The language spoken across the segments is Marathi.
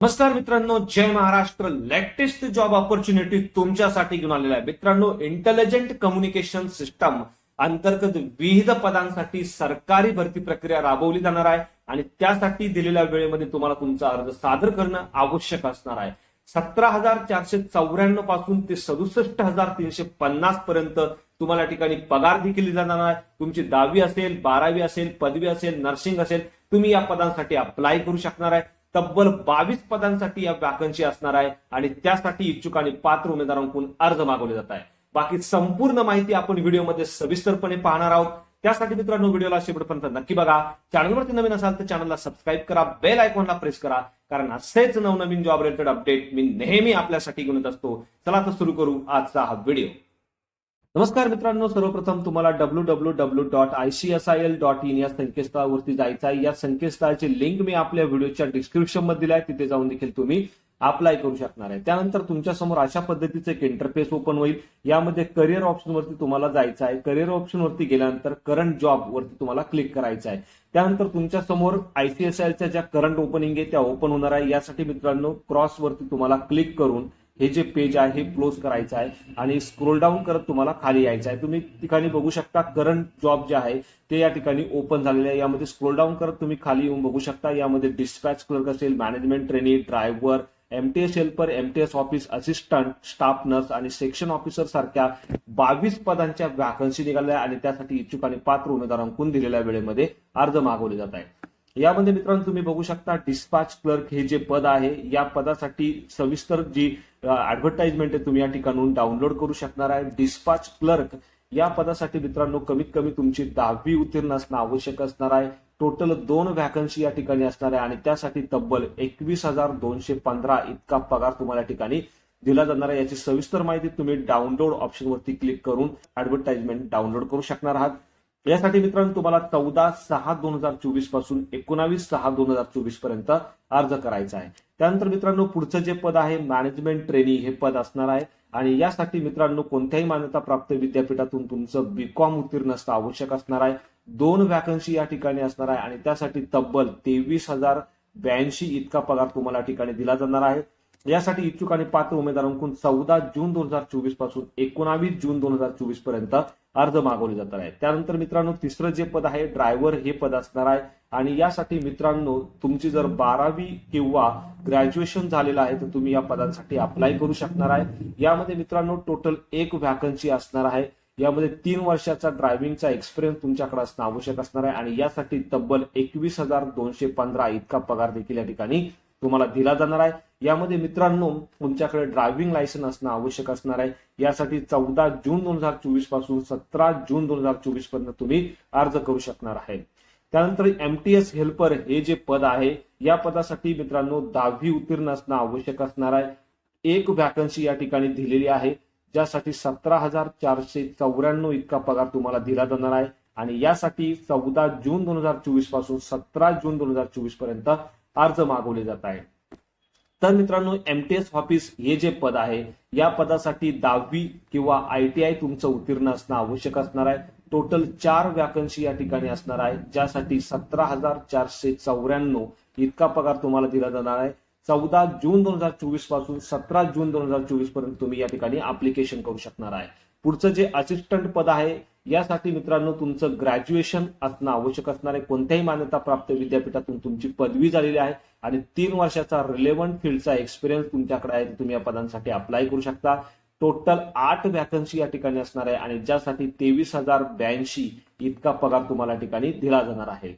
नमस्कार मित्रांनो जय महाराष्ट्र. लेटेस्ट जॉब ऑपॉर्च्युनिटी तुमच्यासाठी घेऊन आलेला आहे. मित्रांनो इंटेलिजंट कम्युनिकेशन सिस्टम अंतर्गत विविध पदांसाठी सरकारी भरती प्रक्रिया राबवली जाणार आहे आणि त्यासाठी दिलेल्या वेळेमध्ये तुम्हाला तुमचा अर्ज सादर करणं आवश्यक असणार आहे. सतरा हजार चारशे चौऱ्याण्णवपासून ते सदुसष्ट हजार तीनशे पन्नास पर्यंत तुम्हाला या ठिकाणी पगार देखील जाणार आहे. तुमची दहावी असेल बारावी असेल पदवी असेल नर्सिंग असेल तुम्ही या पदांसाठी अप्लाय करू शकणार आहे. तब्बल बावीस पदांसाठी या वॅकन्सी असणार आहे आणि त्यासाठी इच्छुक आणि पात्र उमेदवारांकडून अर्ज मागवले जात आहे बाकी संपूर्ण माहिती आपण व्हिडिओमध्ये सविस्तरपणे पाहणार आहोत. त्यासाठी मित्रांनो व्हिडिओला शेवटपर्यंत नक्की बघा. चॅनलवरती नवीन असाल तर चॅनलला सबस्क्राईब करा. बेल आयकॉनला प्रेस करा. कारण असेच नवनवीन जॉब रिलेटेड अपडेट मी नेहमी आपल्यासाठी घेऊन येत असतो. चला तर सुरू करू आजचा हा व्हिडिओ नमस्कार मित्रांनो सर्वप्रथम तुम्हाला W W W dot I C S I L dot in या संकेतस्थळावरती जायचं आहे. या संकेतस्थळाची लिंक मी आपल्या व्हिडिओच्या डिस्क्रिप्शनमध्ये दिली आहे. तिथे जाऊन देखील तुम्ही अप्लाय करू शकणार आहे. त्यानंतर तुमच्यासमोर अशा पद्धतीचं एक इंटरफेस ओपन होईल. यामध्ये करिअर ऑप्शन वरती तुम्हाला जायचं आहे. करिअर ऑप्शन वरती गेल्यानंतर करंट जॉब वरती तुम्हाला क्लिक करायचं आहे. त्यानंतर तुमच्यासमोर आयसीएसआयच्या ज्या करंट ओपनिंग आहे त्या ओपन होणार आहे. यासाठी मित्रांनो क्रॉस वरती तुम्हाला क्लिक करून हे जे पेज आहे हे क्लोज करायचं आहे आणि स्क्रोल डाऊन करत तुम्हाला खाली यायचं आहे. तुम्ही ठिकाणी बघू शकता करंट जॉब जे आहे ते या ठिकाणी ओपन झालेले आहे. यामध्ये स्क्रोल डाऊन करत तुम्ही खाली येऊन बघू शकता. यामध्ये डिस्पॅच क्लर्क असेल management trainee driver MTS helper MTS office assistant staff nurse आणि सेक्शन ऑफिसर सारख्या बावीस पदांच्या वॅकन्सी निघाल्या आणि त्यासाठी इच्छुक आणि पात्र उमेदवारांकून दिलेल्या वेळेमध्ये अर्ज मागवले जात आहे यामध्ये मित्रांनो तुम्ही बघू शकता डिस्पॅच क्लर्क हे जे पद आहे या पदासाठी सविस्तर जी ऍडव्हर्टाइजमेंट आहे तुम्ही या ठिकाणून डाउनलोड करू शकणार आहे. डिस्पॅच क्लर्क या पदासाठी मित्रांनो कमीत कमी तुमची दहावी उत्तीर्ण असणं आवश्यक असणार आहे. टोटल दोन व्हॅकन्सी या ठिकाणी असणार आहे आणि त्यासाठी तब्बल एकवीस हजार दोनशे पंधरा इतका पगार तुम्हाला या ठिकाणी दिला जाणार आहे. याची सविस्तर माहिती तुम्ही डाउनलोड ऑप्शन वरती क्लिक करून ऍडव्हर्टाइजमेंट डाउनलोड करू शकणार आहात. यासाठी मित्रांनो तुम्हाला चौदा सहा दोन हजार चोवीसपासून एकोणावीस सहा दोन हजार चोवीसपर्यंत अर्ज करायचा आहे. त्यानंतर मित्रांनो पुढचं जे पद आहे मॅनेजमेंट ट्रेनी हे पद असणार आहे. आणि यासाठी मित्रांनो कोणत्याही मान्यता प्राप्त विद्यापीठातून तुमचं बीकॉम उत्तीर्ण असणं आवश्यक असणार आहे. दोन वॅकन्सी या ठिकाणी असणार आहे. आणि त्यासाठी तब्बल तेवीस हजार ब्याऐंशी इतका पगार तुम्हाला या ठिकाणी दिला जाणार आहे. यासाठी इच्छुक आणि पात्र उमेदवारांकडून चौदा जून दोन हजार चोवीसपासून एकोणावीस जून दोन हजार चोवीसपर्यंत अर्ज मागवले जाणार आहे त्यानंतर मित्रांनो तिसरं जे पद आहे ड्रायव्हर हे पद असणार आहे. आणि यासाठी मित्रांनो तुमची जर बारावी किंवा ग्रॅज्युएशन झालेलं आहे तर तुम्ही या पदांसाठी अप्लाय करू शकणार आहे. यामध्ये मित्रांनो टोटल एक व्हॅकन्सी असणार आहे. यामध्ये तीन वर्षाचा ड्रायव्हिंगचा एक्सपिरियन्स तुमच्याकडे असणं आवश्यक असणार आहे. आणि यासाठी तब्बल एकवीस हजार दोनशे पंधरा इतका पगार देखील या ठिकाणी तुम्हाला दिला जाणार आहे. यामध्ये मित्रांनो तुमच्याकडे ड्रायव्हिंग लायसन असणं आवश्यक असणार आहे. यासाठी चौदा जून दोन हजार चोवीसपासून सतरा जून दोन हजार चोवीसपर्यंत तुम्ही अर्ज करू शकणार आहे. त्यानंतर एमटीएस हेल्पर हे जे पद आहे या पदासाठी मित्रांनो दहावी उत्तीर्ण असणं आवश्यक असणार आहे. एक व्हॅकन्सी या ठिकाणी दिलेली आहे ज्यासाठी सतरा हजार चारशे चौऱ्याण्णव इतका पगार तुम्हाला दिला जाणार आहे. आणि यासाठी चौदा जून दोन हजार चोवीसपासून सतरा जून दोन हजार चोवीसपर्यंत अर्ज मागवले जात आहे तर मित्रांनो एमटीएस ऑफिस हे जे पद आहे या पदासाठी दहावी किंवा आयटीआय तुमचं उत्तीर्ण असणं आवश्यक असणार आहे. टोटल चार वॅकन्सी या ठिकाणी असणार आहे ज्यासाठी सतरा हजार चारशे चौऱ्याण्णव इतका पगार तुम्हाला दिला जाणार आहे. चौदा जून दोन हजार चोवीसपासून सतरा जून दोन हजार चोवीसपर्यंत तुम्ही या ठिकाणी अप्लिकेशन करू शकणार आहे. पुढचं जे असिस्टंट पद आहे यासाठी मित्रांनो तुमचं ग्रॅज्युएशन असणं आवश्यक असणार आहे. कोणत्याही मान्यता प्राप्त विद्यापीठातून तुमची पदवी झालेली आहे आणि तीन वर्षाचा रिलेव्हंट फील्डचा एक्सपिरियन्स तुमच्याकडे आहे तुम्ही या पदांसाठी अप्लाय करू शकता. टोटल आठ वॅकन्सी या ठिकाणी असणार आहे आणि ज्यासाठी तेवीस हजार ब्याऐंशी इतका पगार तुम्हाला ठिकाणी दिला जाणार आहे.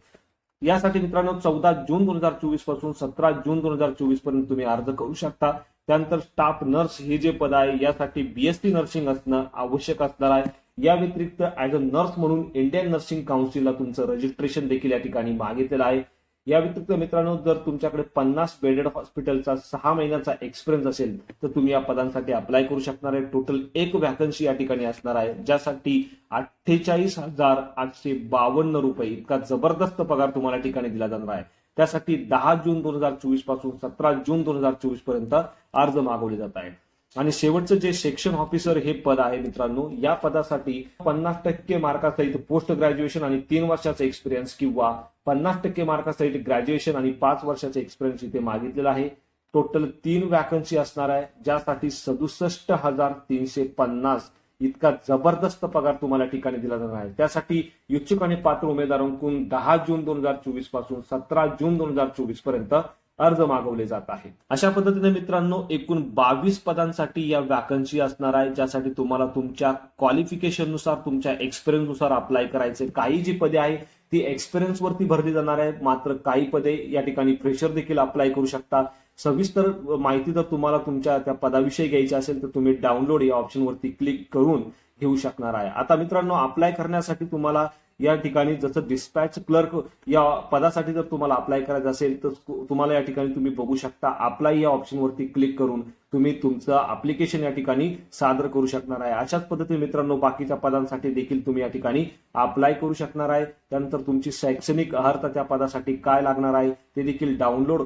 यासाठी मित्रांनो चौदा जून दोन हजार चोवीसपासून सतरा जून दोन हजार चोवीसपर्यंत तुम्ही अर्ज करू शकता. त्यानंतर स्टाफ नर्स हे जे पद आहे यासाठी बीएससी नर्सिंग असणं आवश्यक असणार आहे. या व्यतिरिक्त ऍज अ नर्स म्हणून इंडियन नर्सिंग काउन्सिलला तुमचं रजिस्ट्रेशन देखील या ठिकाणी मागितलेलं आहे. या व्यतिरिक्त मित्रांनो जर तुमच्याकडे पन्नास बेडेड हॉस्पिटलचा सहा महिन्याचा एक्सपिरियन्स असेल तर तुम्ही या पदांसाठी अप्लाय करू शकणार आहे. टोटल एक व्हॅकन्सी या ठिकाणी असणार आहे ज्यासाठी अठ्ठेचाळीस हजार आठशे बावन्न रुपये इतका जबरदस्त पगार तुम्हाला या ठिकाणी दिला जाणार आहे. त्यासाठी दहा जून दोन हजार चोवीसपासून सतरा जून दोन हजार चोवीसपर्यंत अर्ज मागवले जात आहे आणि शेवटचं जे सेक्शन ऑफिसर हे पद आहे मित्रांनो या पदासाठी पन्नास टक्के मार्कासहित पोस्ट ग्रॅज्युएशन आणि तीन वर्षाचा एक्सपिरियन्स किंवा पन्नास टक्के मार्कासहित ग्रॅज्युएशन आणि पाच वर्षाचा एक्सपिरियन्स इथे मागितलेला आहे. टोटल तीन वॅकन्सी असणार आहे ज्यासाठी सदुसष्ट हजार तीनशे पन्नास इतका जबरदस्त पगार तुम्हाला ठिकाणी दिला जाणार आहे. त्यासाठी इच्छुक आणि पात्र उमेदवारांकडून दहा जून दोन हजार चोवीसपासून सतरा जून दोन हजार चोवीसपर्यंत अर्ज मागवले जात आहे अशा पद्धतीने मित्रांनो एकूण बावीस पदांसाठी या वॅकन्सी असणार आहे ज्यासाठी तुम्हाला तुमच्या क्वालिफिकेशननुसार तुमच्या एक्सपिरियन्सनुसार अप्लाय करायचे. काही जी पदे आहे ती एक्सपिरियन्स वरती भरली जाणार आहे मात्र काही पदे या ठिकाणी फ्रेशर देखील अप्लाय करू शकता सविस्तर माहिती जर तुम्हाला तुमच्या त्या पदाविषयी घ्यायची असेल तर तुम्ही डाउनलोड या ऑप्शनवरती क्लिक करून घेऊ शकणार आहे. आता मित्रांनो अप्लाय करण्यासाठी तुम्हाला या ठिकाणी जसं डिस्पॅच क्लर्क या पदासाठी जर तुम्हाला अप्लाय करायचं असेल तर तुम्हाला या ठिकाणी तुम्ही बघू शकता. अप्लाय या ऑप्शनवरती क्लिक करून तुम्ही तुमचं अप्लिकेशन या ठिकाणी सादर करू शकणार आहे. अशाच पद्धतीने मित्रांनो बाकीच्या पदांसाठी देखील तुम्ही या ठिकाणी अप्लाय करू शकणार आहे. त्यानंतर तुमची शैक्षणिक अर्हता त्या पदासाठी काय लागणार आहे ते देखील डाउनलोड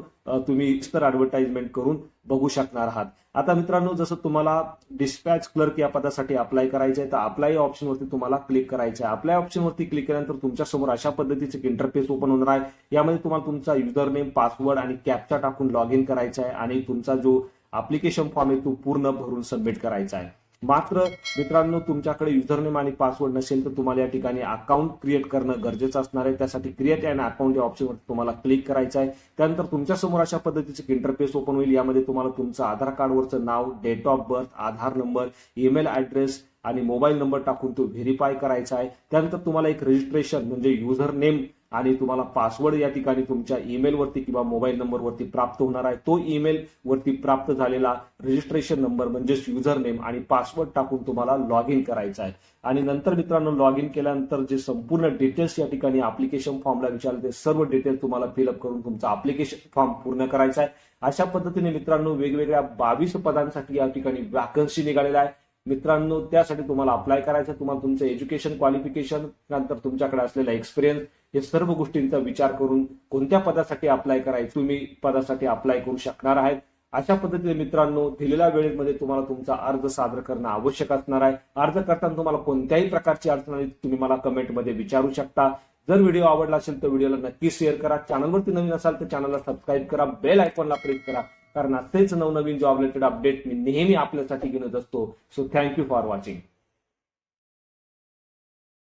तुम्ही इतर ऍडव्हर्टाइजमेंट करून बघू शकणार आहात. आता मित्रांनो जसं तुम्हाला डिस्पॅच क्लर्क या पदासाठी अप्लाय करायचं आहे तर अप्लाय ऑप्शनवरती तुम्हाला क्लिक करायचं आहे. अप्लाय ऑप्शनवरती क्लिक केल्यानंतर तुमच्यासमोर अशा पद्धतीचे इंटरफेस ओपन होणार आहे. यामध्ये तुम्हाला तुमचा युजर नेम पासवर्ड आणि कॅपचा टाकून लॉग इन करायचा आहे आणि तुमचा जो अप्लिकेशन फॉर्म आहे तो पूर्ण भरून सबमिट करायचा आहे. मात्र मित्रांनो तुमच्याकडे युझरनेम आणि पासवर्ड नसेल तर तुम्हाला या ठिकाणी अकाउंट क्रिएट करणं गरजेचं असणार आहे. त्यासाठी क्रिएट अँड अकाउंट या ऑप्शनवर तुम्हाला क्लिक करायचं आहे. त्यानंतर तुमच्यासमोर अशा पद्धतीचे इंटरफेस ओपन होईल. यामध्ये तुम्हाला तुमचं आधार कार्डवरचं नाव date of birth Aadhaar number email address आणि मोबाईल नंबर टाकून तो व्हेरीफाय करायचा आहे. त्यानंतर तुम्हाला एक रजिस्ट्रेशन म्हणजे युझर नेम आणि तुम्हाला पासवर्ड या ठिकाणी तुमच्या ईमेलवरती किंवा मोबाईल नंबरवरती प्राप्त होणार आहे. तो ईमेल वरती प्राप्त झालेला रजिस्ट्रेशन नंबर म्हणजेच युजर नेम आणि पासवर्ड टाकून तुम्हाला लॉग इन करायचा आहे. आणि नंतर मित्रांनो लॉग इन केल्यानंतर जे संपूर्ण डिटेल्स या ठिकाणी अप्लिकेशन फॉर्मला विचारले ते सर्व डिटेल्स तुम्हाला फिलअप करून तुमचा अप्लिकेशन फॉर्म पूर्ण करायचा आहे. अशा पद्धतीने मित्रांनो वेगवेगळ्या बावीस पदांसाठी या ठिकाणी वॅकन्सी निघालेल्या आहे. मित्रांनो त्यासाठी तुम्हाला अप्लाय करायचं आहे. तुम्हाला तुमचं एज्युकेशन क्वालिफिकेशन नंतर तुमच्याकडे असलेला एक्सपिरियन्स हे सर्व गोष्टींचा विचार करून कोणत्या पदासाठी अप्लाय करायचं तुम्ही पदासाठी अप्लाय करू शकणार आहेत. अशा पद्धतीने मित्रांनो दिलेल्या वेळेमध्ये तुम्हाला तुमचा अर्ज सादर करणं आवश्यक असणार आहे. अर्ज करताना तुम्हाला कोणत्याही प्रकारची अडचण आली तुम्ही मला कमेंटमध्ये विचारू शकता. जर व्हिडिओ आवडला असेल तर व्हिडिओला नक्की शेअर करा. चॅनलवरती नवीन असाल तर चॅनलला सबस्क्राईब करा. बेल आयकॉनला प्रेस करा. कारण असेच नवनवीन जॉब रिलेटेड अपडेट मी नेहमी आपल्यासाठी घेऊन असतो. So thank you for watching